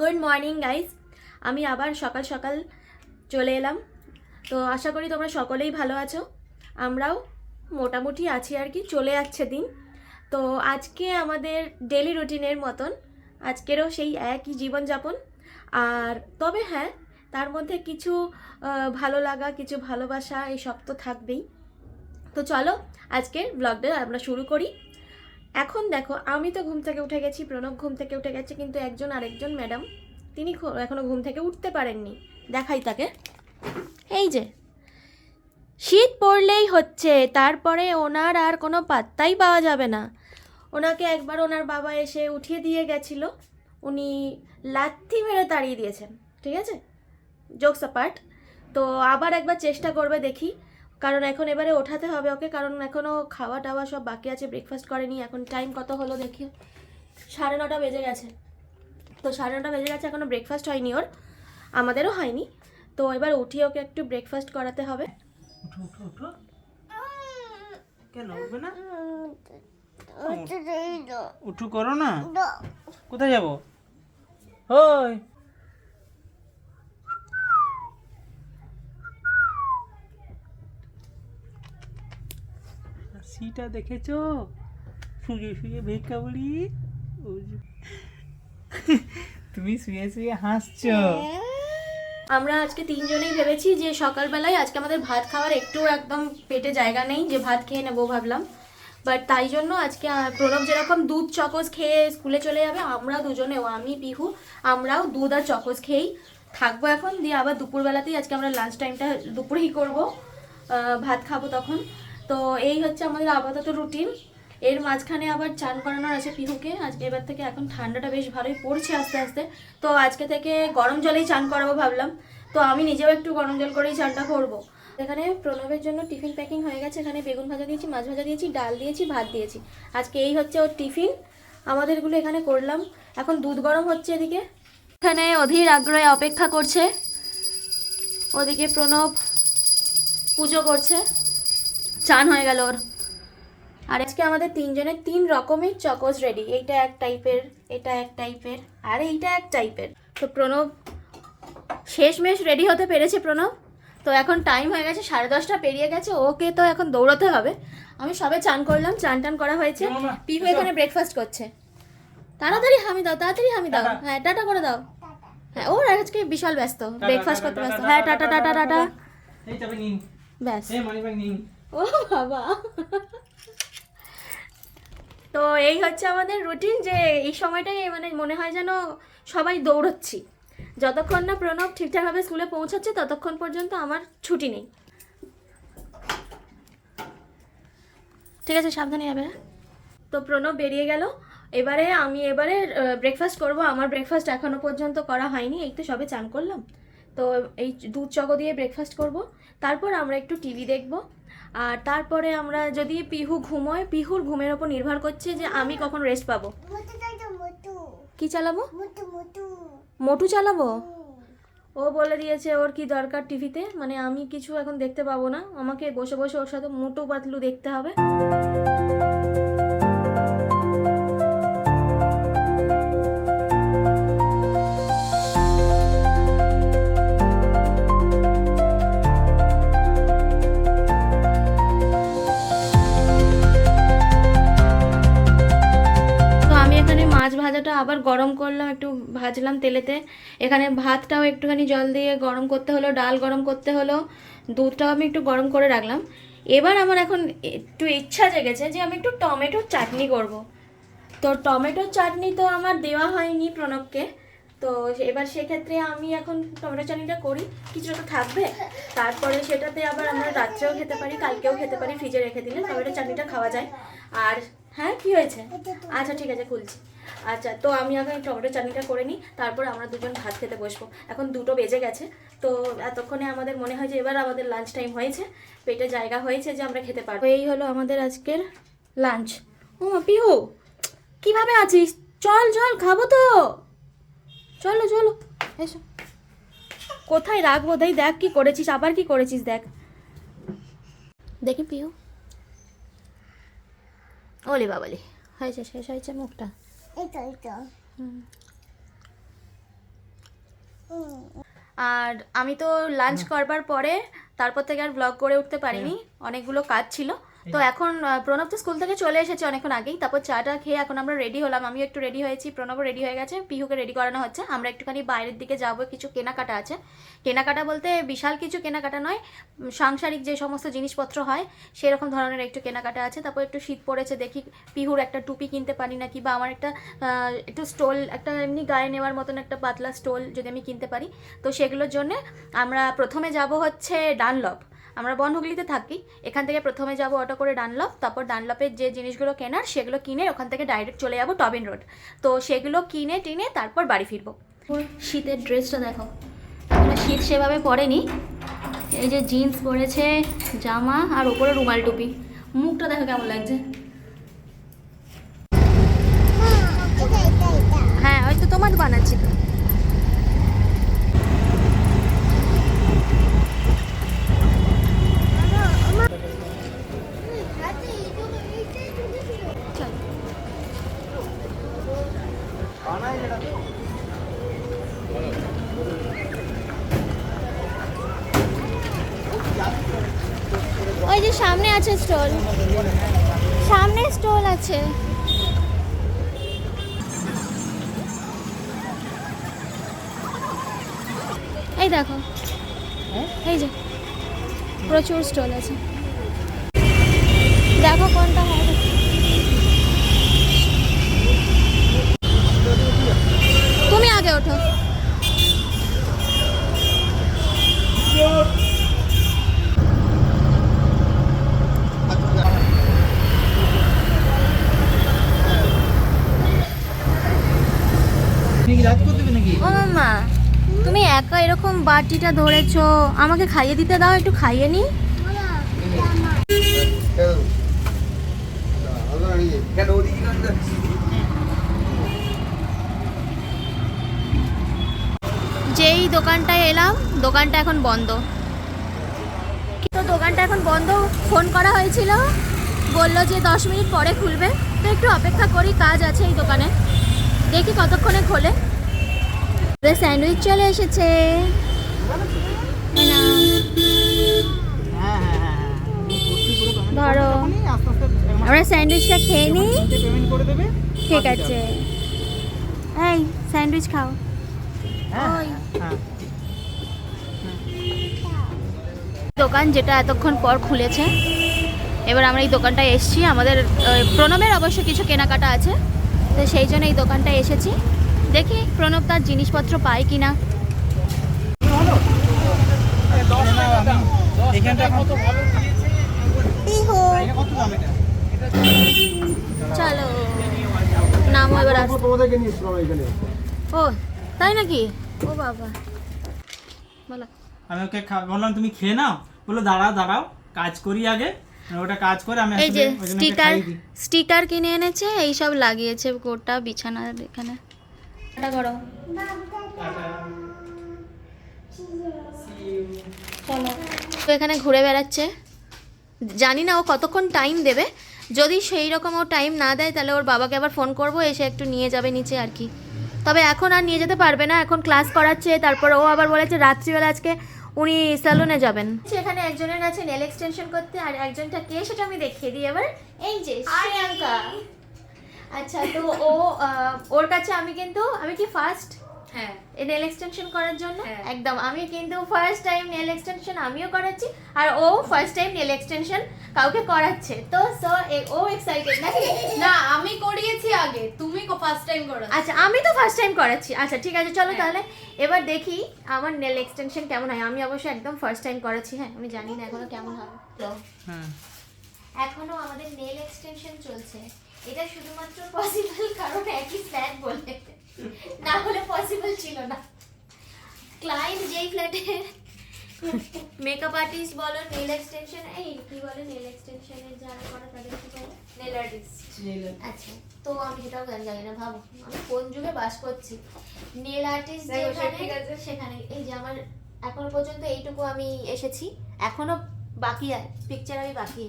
Good morning guys আমি আবার সকাল সকাল চলে এলাম। তো আশা করি তোমরা সকলেই ভালো আছো। আমরাও মোটামুটি আছি আর কি, চলে যাচ্ছে দিন। তো আজকে আমাদের ডেলি রুটিনের মতন, আজকেরও সেই একই জীবনযাপন। আর তবে হ্যাঁ তার মধ্যে কিছু ভালো লাগা, কিছু ভালোবাসা এই সব তো থাকবেই। তো চলো, আজকের ব্লগটা আমরা শুরু করি। এখন দেখো, আমি তো ঘুম থেকে উঠে গেছি, প্রণব ঘুম থেকে উঠে গেছে, কিন্তু একজন আরেকজন ম্যাডাম, তিনি খো- এখনও ঘুম থেকে উঠতে পারেননি। দেখাই তাকে। এই যে, শীত পড়লেই হচ্ছে, তারপরে ওনার আর কোনো পাত্তাই পাওয়া যাবে না। ওনাকে একবার ওনার বাবা এসে উঠিয়ে দিয়ে গেছিল, উনি লাথি মেরে তাড়িয়ে দিয়েছেন, ঠিক আছে? জোকস পার্ট তো আবার একবার চেষ্টা করবে দেখি কারণ এখন এবারে ওঠাতে হবে ওকে কারণ এখনও খাওয়া টাওয়া সব বাকি আছে ব্রেকফাস্ট করেনি এখন টাইম কত হলো দেখি। সাড়ে নটা বেজে গেছে। তো সাড়ে নটা বেজে গেছে এখনও ব্রেকফাস্ট হয়নি ওর আমাদেরও হয়নি। তো এবার উঠিয়ে ওকে একটু ব্রেকফাস্ট করাতে হবে। কেন উঠবে না? উঠু করো না। কোথায় যাব? ওই হাসিটা দেখেছ? শুয়ে শুয়ে ভিক্ষা বলি। তুমি শুয়ে শুয়ে হাসছো। আমরা আজকে তিনজনেই ভেবেছি যে সকালবেলায় আজকে আমাদের ভাত খাওয়ার একটু একদম পেটে জায়গা নেই, যে ভাত খেয়ে নেব ভাবলাম। বাট তাই জন্য আজকে প্রণব যেরকম দুধ চকোস খেয়ে স্কুলে চলে যাবে, আমরা দুজনেও, আমি, পিহু, আমরাও দুধ আর চকোস খেয়েই থাকব এখন। দিয়ে আবার দুপুরবেলাতেই আজকে আমরা লাঞ্চ টাইমটা দুপুরেই করব। ভাত খাব তখন। তো এই হচ্ছে আমাদের আপাতত রুটিন এর মাঝখানে আবার চান করানোর আছে পিহুকে। আজকে এবার থেকে এখন ঠান্ডাটা বেশ ভালোই পড়ছে আস্তে আস্তে। তো আজকে থেকে গরম জলেই চান করাবো ভাবলাম। তো আমি নিজেও একটু গরম জল করেই চানটা করব। এখানে প্রণবের জন্য টিফিন প্যাকিং হয়ে গেছে। এখানে বেগুন ভাজা দিয়েছি, মাছ ভাজা দিয়েছি, ডাল দিয়েছি, ভাত দিয়েছি। আজকে এই হচ্ছে ওর টিফিন। আমাদেরগুলো এখানে করলাম। এখন দুধ গরম হচ্ছে এদিকে। এখানে অধীর আগ্রহে অপেক্ষা করছে। ওদিকে প্রণব পুজো করছে। চান হয়ে গেল ওর। আর আজকে আমাদের তিনজনের তিন রকমের চকোস রেডি এইটা এক টাইপের এটা এক টাইপের আর এইটা এক টাইপের তো প্রণব শেষমেশ রেডি হতে পেরেছে প্রণব। তো এখন টাইম হয়ে গেছে সাড়ে দশটা পেরিয়ে গেছে ওকে তো এখন দৌড়াতে হবে। আমি সবে চান করলাম চান টান করা হয়েছে। পিহু এসো। এখানে ব্রেকফাস্ট করছে। তাড়াতাড়ি হামি দাও তাড়াতাড়ি হামি দাও। হ্যাঁ টাটা করে দাও। হ্যাঁ ওর আজকে বিশাল ব্যস্ত। ব্রেকফাস্ট করতে ব্যস্ত। হ্যাঁ টাটা, টাটা টাটা ব্যাস। ও বাবা। তো এই হচ্ছে আমাদের রুটিন যে এই সময়টাই মানে মনে হয় যেন সবাই দৌড়চ্ছি। যতক্ষণ না প্রণব ঠিকঠাকভাবে স্কুলে পৌঁছাচ্ছে, ততক্ষণ পর্যন্ত আমার ছুটি নেই। ঠিক আছে, সাবধানে যাবে? তো প্রণব বেরিয়ে গেল। এবারে আমি এবারে ব্রেকফাস্ট করব। আমার ব্রেকফাস্ট এখনও পর্যন্ত করা হয়নি। এই তো সবে চান করলাম। তো এই দুধ চকো দিয়ে ব্রেকফাস্ট করব। তারপর আমরা একটু টিভি দেখব। আর তারপরে আমরা যদি পিহু ঘুমোয় পিহুর ঘুমের ওপর নির্ভর করছে যে আমি কখন রেস্ট পাবো। কি চালাবো? মোটু চালাবো? ও বলে দিয়েছে ওর কি দরকার টিভিতে? মানে আমি কিছু এখন দেখতে পাবো না। আমাকে বসে বসে ওর সাথে মোটু পাতলু দেখতে হবে। মাছ ভাজাটা আবার গরম করলাম, একটু ভাজলাম তেলেতে। এখানে ভাতটাও একটুখানি জল দিয়ে গরম করতে হলো, ডাল গরম করতে হলো, দুধটাও আমি একটু গরম করে রাখলাম। এবার আমার এখন একটু ইচ্ছা জেগেছে যে আমি একটু টমেটোর চাটনি করব। তো টমেটোর চাটনি তো আমার দেওয়া হয়নি প্রণবকে। তো এবার সেক্ষেত্রে আমি এখন টমেটো চাটনিটা করি। কিছুটা তো থাকবে। তারপরে সেটাতে আবার আমরা রাত্রেও খেতে পারি, কালকেও খেতে পারি, ফ্রিজে রেখে দিলে টমেটো চাটনিটা খাওয়া যায়। আর হ্যাঁ কি হয়েছে? আচ্ছা ঠিক আছে খুলছি। আচ্ছা তো আমি এখন টমেটো চাটনিটা করে নিই তারপর আমরা দুজন ভাত খেতে বসবো। এখন দুটো বেজে গেছে তো এতক্ষণে আমাদের মনে হয় যে এবার আমাদের লাঞ্চ টাইম হয়েছে। পেটে জায়গা হয়েছে যে আমরা খেতে পারব। এই হলো আমাদের আজকের লাঞ্চ ও পিহু কীভাবে আছিস? চল চল খাব তো। চলো চলো এসো। কোথায় রাখব? দেখ দেখ কি করেছিস আবার কি করেছিস দেখ। দেখি পিহু। ওলি বাবালি। হয়েছে শেষ হয়েছে মুখটা। আর আমি তো লাঞ্চ করবার পরে তারপর থেকে আর ব্লগ করে উঠতে পারিনি। অনেকগুলো কাজ ছিল। তো এখন প্রণব তো স্কুল থেকে চলে এসেছে অনেকক্ষণ আগেই। তারপর চাটা খেয়ে এখন আমরা রেডি হলাম। আমিও একটু রেডি হয়েছি। প্রণবও রেডি হয়ে গেছে। পিহুকে রেডি করানো হচ্ছে। আমরা একটুখানি বাইরের দিকে যাব। কিছু কেনাকাটা আছে। কেনাকাটা বলতে বিশাল কিছু কেনাকাটা নয়। সাংসারিক যে সমস্ত জিনিসপত্র হয়, সেরকম ধরনের একটু কেনাকাটা আছে। তারপর একটু শীত পড়েছে, দেখি পিহুর একটা টুপি কিনতে পারি নাকি বা আমার একটা একটু স্টোল, একটা এমনি গায়ে নেওয়ার মতন একটা পাতলা স্টোল যদি আমি কিনতে পারি। তো সেগুলোর জন্য আমরা প্রথমে যাব হচ্ছে ডানলপ। আমরা বনহুগলিতে থাকি এখান থেকে প্রথমে যাব অটো করে ডানলপ তারপর ডানলপের যে জিনিসগুলো কেনার সেগুলো কিনে ওখান থেকে ডাইরেক্ট চলে যাব টবিন রোড। তো সেগুলো কিনে টিনে তারপর বাড়ি ফিরবো। শীতের ড্রেসটা দেখো। এখনও শীত সেভাবে পরেনি। এই যে জিন্স পরেছে জামা আর ওপরে রুমাল টুপি। মুখটা দেখো কেমন লাগছে? হ্যাঁ ওই তো তোমার বানাচ্ছি। তো আছে স্টল। সামনে স্টল আছে। এই দেখো। এই যে প্রচুর স্টল আছে। দেখো কোনটা হবে তুমি আগে ওঠো তুমি কি রাজ করে দেবে নাকি ও মামা তুমি একা এরকম বাটিটা ধরেছো, আমাকে খাইয়ে দিতে দাও, একটু খাইয়ে নি। যেই দোকানটায় এলাম, দোকানটা এখন বন্ধ। তো দোকানটা এখন বন্ধ, ফোন করা হয়েছিল। বলল যে দশ মিনিট পরে খুলবে। তো একটু অপেক্ষা করি, কাজ আছে এই দোকানে। দেখি কতক্ষণে খোলে। স্যান্ডউইচ চলে এসেছে। হ্যাঁ। ধরো। আমরা স্যান্ডউইচটা খেয়ে নিই। ঠিক আছে। এই স্যান্ডউইচ খাও। দোকান যেটা এতক্ষণ পর খুলেছে। এবার আমরা এই দোকানটায় এসেছি। আমাদের আহ, প্রণবের অবশ্য কিছু কেনাকাটা আছে। তো সেই জন্য এই দোকানটায় এসেছি। দেখি প্রণব তার জিনিসপত্র পায় কি না এখানটা এখন তো ভালো এটা কত দাম এটা চলো নামো এবার ও তাই নাকি? ও বাবা। বলো। আমি ওকে বললাম তুমি খেয়ে নাও? বলল দাঁড়াও দাঁড়াও কাজ করি আগে। ওটা কাজ করে আমি এই যে স্টিকার স্টিকার কিনে এনেছে এই সব লাগিয়েছে গোটা বিছানার এখানে। এটা করো। চলো। তো এখানে ঘুরে বেড়াচ্ছে। জানি না ও কতক্ষণ টাইম দেবে। যদি সেই রকম ও টাইম না দেয় তাহলে ওর বাবাকে আবার ফোন করব এসে একটু নিয়ে যাবে নিচে আর কি। তবে এখন আর নিয়ে যেতে পারবে না এখন ক্লাস করাচ্ছে তারপর ও আবার বলেছে রাত্রিবেলা আজকে উনি স্যালুনে যাবেন। এখানে একজনের কাছে নেল এক্সটেনশন করতে আর একজনটা কে সেটা আমি দেখিয়ে দিই এবার। এই যে শ্রেয়াঙ্কা আচ্ছা তো ও আহ, ওর কাছে আমি কিন্তু আমি কি ফার্স্ট হ্যাঁ। নেল এক্সটেনশন করার জন্য? হ্যাঁ। একদম আমি কিন্তু ফার্স্ট টাইম নেল এক্সটেনশন আমিও করাচ্ছি আর ও ফার্স্ট টাইম নেল এক্সটেনশন কাউকে করাচ্ছে। তো সো ও এক্সাইটেড নাকি? না আমি করিয়েছি আগে তুমি ফার্স্ট টাইম করো আচ্ছা আমি তো ফার্স্ট টাইম করাচ্ছি। আচ্ছা ঠিক আছে চলো হ্যাঁ। তাহলে এবার দেখি আমার নেল এক্সটেনশন কেমন হয়। আমি অবশ্যই একদম ফার্স্ট টাইম করাচ্ছি হ্যাঁ আমি জানি না এখনও কেমন হবে তো হ্যাঁ। এখনও আমাদের নেল এক্সটেনশন চলছে। এটা শুধুমাত্র পসিবল কারণ একই ফ্ল্যাট বলে। না হলে পসিবল ছিল না। ক্লায়েন্ট যেই ফ্ল্যাটে মেকআপ আর্টিস্ট বলো নেল এক্সটেনশন এই কি বলে নেল এক্সটেনশনের যারা করে তাদের কি বলে? নেল আর্টিস্ট আচ্ছা তো আমি সেটাও জানি জানি না ভাবো। আমি কোন যুগে বাস করছি? নেল আর্টিস্ট যেখানে সেখানে এই যে আমার এখনও পর্যন্ত এইটুকু আমি এসেছি। এখনও বাকি পিকচার আমি বাকি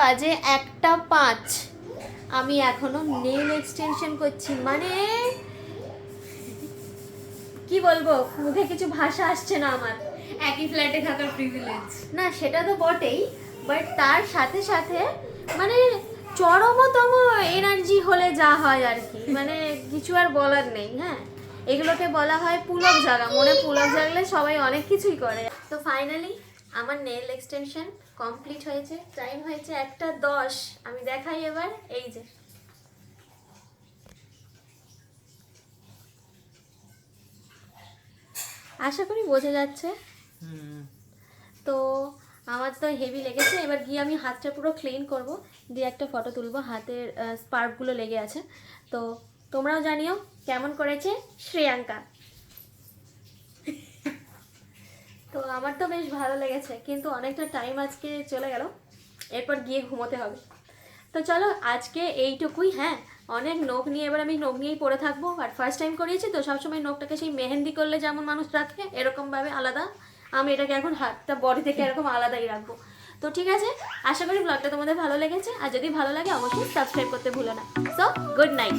বাজে একটা পাঁচ। আমি এখনও নেল এক্সটেনশন করছি। মানে কি বলব? মুখে কিছু ভাষা আসছে না আমার। একই ফ্ল্যাটে থাকার প্রিভিলেজ না সেটা তো বটেই বাট তার সাথে সাথে মানে চরমতম এনার্জি হলে যা হয় আর কি। মানে কিছু আর বলার নেই হ্যাঁ? এগুলোকে বলা হয় পুলক জাগা মনে পুলক জাগলে সবাই অনেক কিছুই করে। তো ফাইনালি আমার নেল এক্সটেনশন কমপ্লিট হয়েছে। টাইম হয়েছে একটা দশ। আমি দেখাই এবার, এই যে। আশা করি বোঝা যাচ্ছে। হুম। তো হেভি লেগেছে, এবার গিয়ে আমি হাতটা পুরো ক্লিন করব। দিয়ে একটা ফটো তুলবো, হাতের স্পার্কগুলো লেগে আছে। তো তোমরাও জানিও কেমন করেছে শ্রেয়াঙ্কা। তো আমার তো বেশ ভালো লেগেছে, কিন্তু অনেকটা টাইম আজকে চলে গেল, এরপর গিয়ে ঘুমোতে হবে। তো চলো, আজকে এইটুকুই হ্যাঁ অনেক নখ নিয়ে এবার আমি নখ নিয়েই পড়ে থাকব। আর ফার্স্ট টাইম করিয়েছি তো, সবসময় নখটাকে সেই মেহেন্দি করলে যেমন মানুষ রাখে, এরকমভাবে আলাদা। আমি এটাকে এখন হাতটা বডি থেকে এরকম আলাদাই রাখব। তো ঠিক আছে, আশা করি ব্লগটা তোমাদের ভালো লেগেছে। আর যদি ভালো লাগে, অবশ্যই সাবস্ক্রাইব করতে ভুলো না। So good night